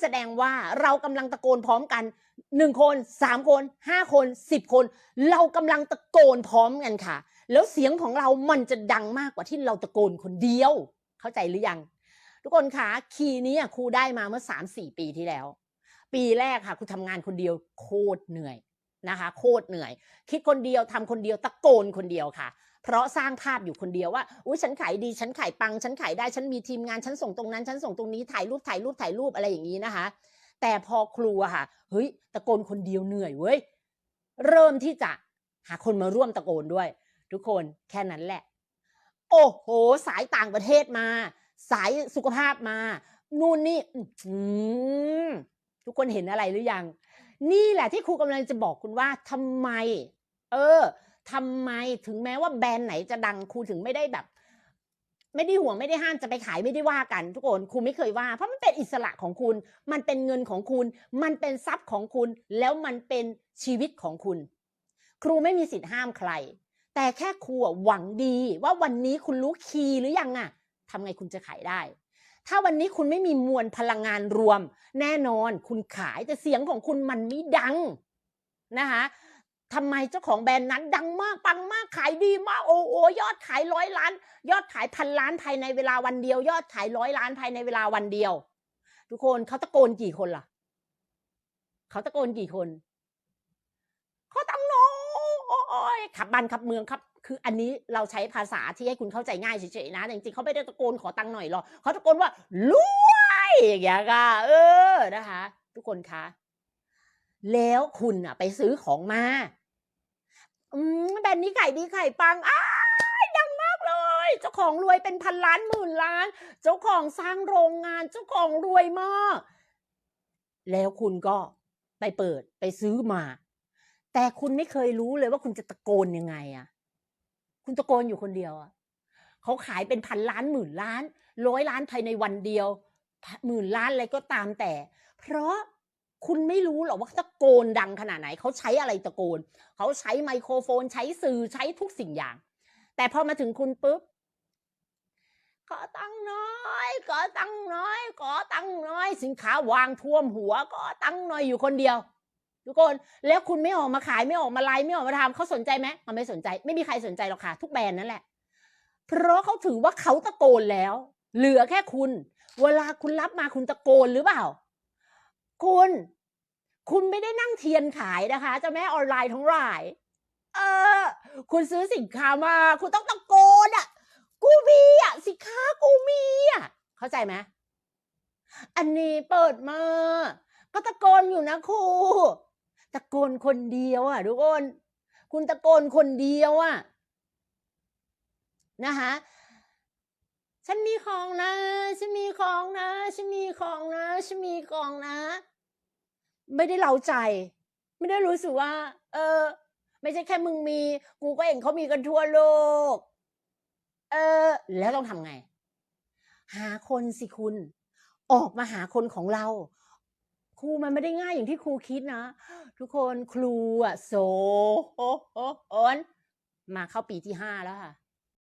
แสดงว่าเรากำลังตะโกนพร้อมกันหนึ่งคนสามคนห้าคนสิบคน เรากำลังตะโกนพร้อมกันค่ะ แล้วเสียงของเรามันจะดังมากกว่าที่เราตะโกนคนเดียว เข้าใจหรือยัง ทุกคนคะคีย์นี้ครูได้มาเมื่อสามสี่ปีที่แล้ว ปีแรกค่ะครูทำงานคนเดียวโคตรเหนื่อย นะคะ โคตรเหนื่อย คิดคนเดียวทำคนเดียวตะโกนคนเดียวค่ะ เพราะสร้างภาพอยู่คนเดียวว่าอุ้ยฉันขายดีฉันขายปัง ฉันขายได้ฉันมีทีมงานฉันส่งตรงนั้น ฉันส่งตรงนี้ถ่ายรูปถ่ายรูปถ่ายรูปอะไรอย่างนี้นะคะ แต่พอครูอะค่ะเฮ้ยตะโกนคนเดียวเหนื่อยเว้ยเริ่มที่จะหาคนมาร่วมตะโกนด้วย ทุกคนแค่นั้นแหละ โอ้โห สายต่างประเทศมา สายสุขภาพมา นู่นนี่ทุกคนเห็นอะไรหรือยัง นี่แหละที่ครูกำลังจะบอกคุณว่าทำไม เออทำไมถึงแม้ว่าแบรนด์ไหนจะดังครูถึงไม่ได้แบบ ไม่ได้ห่วงไม่ได้ห้ามจะไปขายไม่ได้ว่ากัน ทุกคนครูไม่เคยว่า เพราะมันเป็นอิสระของคุณ มันเป็นเงินของคุณ มันเป็นทรัพย์ของคุณ แล้วมันเป็นชีวิตของคุณ ครูไม่มีสิทธิ์ห้ามใคร แต่แค่ครูหวังดีว่าวันนี้คุณรู้คีย์หรือยังอะทำไงคุณจะขายได้ ถ้าวันนี้คุณไม่มีมวลพลังงานรวม แน่นอนคุณขายแต่เสียงของคุณมันไม่ดังนะคะทำไมเจ้าของแบรนด์นั้นดังมากปังมากขายดีมากโอ้โอยอดขายร้อยล้าน ยอดขายพันล้านภายในเวลาวันเดียว ยอดขายร้อยล้านภายในเวลาวันเดียว ทุกคนเขาตะโกนกี่คนล่ะเขาตะโกนกี่คนเขาตั้งน้อยขับบ้านขับเมืองครับ คืออันนี้เราใช้ภาษาที่ให้คุณเข้าใจง่ายเฉยๆนะจริงๆเขาไม่ได้ตะโกนขอตังค์หน่อยหรอกเขาตะโกนว่ารวยอย่างเงี้ยค่ะเออนะคะ ทุกคนคะแล้วคุณอะไปซื้อของมา อืมแบรนด์นี้ขายดีขายปังอ้าดังมากเลย เจ้าของรวยเป็นพันล้านหมื่นล้าน เจ้าของสร้างโรงงาน เจ้าของรวยมาก แล้วคุณก็ไปเปิดไปซื้อมา แต่คุณไม่เคยรู้เลยว่าคุณจะตะโกนยังไงอะ คุณตะโกนอยู่คนเดียวอะเขาขายเป็นพันล้านหมื่นล้านร้อยล้านภายในวันเดียวหมื่นล้านอะไรก็ตามแต่ เพราะคุณไม่รู้หรอกว่าตะโกนดังขนาดไหน เขาใช้อะไรตะโกน เขาใช้ไมโครโฟน ใช้สื่อใช้ทุกสิ่งอย่าง แต่พอมาถึงคุณปุ๊บขอตังน้อยขอตังน้อยขอตังน้อย สินค้าวางท่วมหัวขอตังน่อยอยู่คนเดียว ทุกคนแล้วคุณไม่ออกมาขายไม่ออกมาไลฟ์ไม่ออกมาทำเขาสนใจไหมมันไม่สนใจ ไม่มีใครสนใจหรอกค่ะ ทุกแบรนด์นั่นแหละ เพราะเขาถือว่าเขาตะโกนแล้ว เหลือแค่คุณ เวลาคุณรับมาคุณตะโกนหรือเปล่า คุณ คุณไม่ได้นั่งเทียนขายนะคะเจ้าแม่ออนไลน์ทั้งหลายเออ คุณซื้อสินค้ามา คุณต้องตะโกนอะ กูมีอะสินค้ากูมีอะเข้าใจไหมอันนี้เปิดมา ก็ตะโกนอยู่นะครู ตะโกนคนเดียวอะทุกคนคุณตะโกนคนเดียวอะนะคะฉันมีของนะฉันมีของนะฉันมีของนะฉันมีของนะ ไม่ได้เล้าใจ ไม่ได้รู้สึกว่า เออ ไม่ใช่แค่มึงมี กูก็เห็นเขามีกันทั่วโลก เออ แล้วต้องทำไง หาคนสิคุณ ออกมาหาคนของเรา ครูมันไม่ได้ง่ายอย่างที่ครูคิดนะ ทุกคนครูอะโซโอนมาเข้าปีที่ห้าแล้วค่ะ